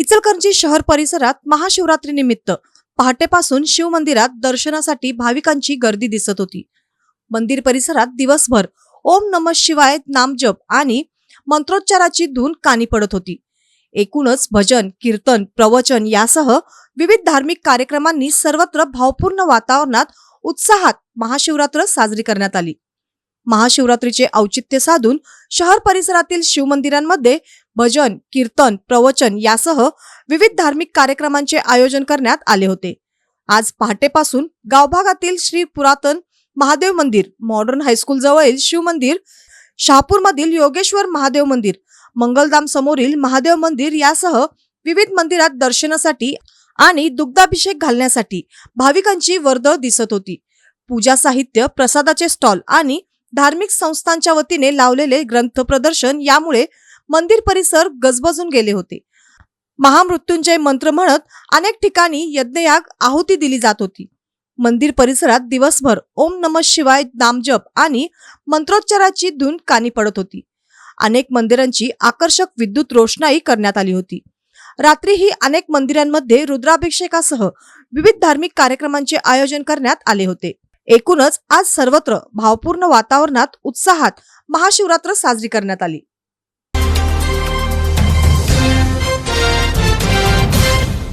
इचलकरंजी शहर परिसरात महाशिवरात्री निमित्त पहाटेपासून शिव मंदिरात दर्शनासाठी भाविकांची गर्दी दिसत होती. मंदिर परिसरात दिवसभर ओम नम शिवाय नामजप आणि मंत्रोच्चाराची धून कानी पडत होती. एकूणच भजन कीर्तन प्रवचन यासह विविध धार्मिक कार्यक्रमांनी सर्वत्र भावपूर्ण वातावरणात उत्साहात महाशिवरात्र साजरी करण्यात आली. महाशिवरात्रीचे औचित्य साधून शहर परिसरातील शिवमंदिरांमध्ये भजन कीर्तन प्रवचन यासह विविध धार्मिक कार्यक्रमांचे आयोजन करण्यात आले होते. आज पहाटेपासून गावभागातील श्री पुरातन महादेव मंदिर मॉडर्न हायस्कूल जवळील शिवमंदिर शहापूरमधील योगेश्वर महादेव मंदिर मंगलधाम समोरील महादेव मंदिर यासह विविध मंदिरात दर्शनासाठी आणि दुग्धाभिषेक घालण्यासाठी भाविकांची वर्दळ दिसत होती. पूजा साहित्य प्रसादाचे स्टॉल आणि धार्मिक संस्थांच्या वतीने लावलेले ग्रंथ प्रदर्शन यामुळे मंदिर परिसर गजबजून गेले होते. महामृत्युंजय मंत्र म्हणत अनेक ठिकाणी यज्ञयाग आहुती दिली जात होती. मंदिर परिसरात दिवसभर ओम नम शिवाय नामजप आणि मंत्रोच्चाराची धून कानी पडत होती. अनेक मंदिरांची आकर्षक विद्युत रोषणाई करण्यात आली होती. रात्रीही अनेक मंदिरांमध्ये रुद्राभिषेकासह विविध धार्मिक कार्यक्रमांचे आयोजन करण्यात आले होते. एकूणच आज सर्वत्र भावपूर्ण वातावरणात उत्साहात महाशिवरात्र साजरी करण्यात आली.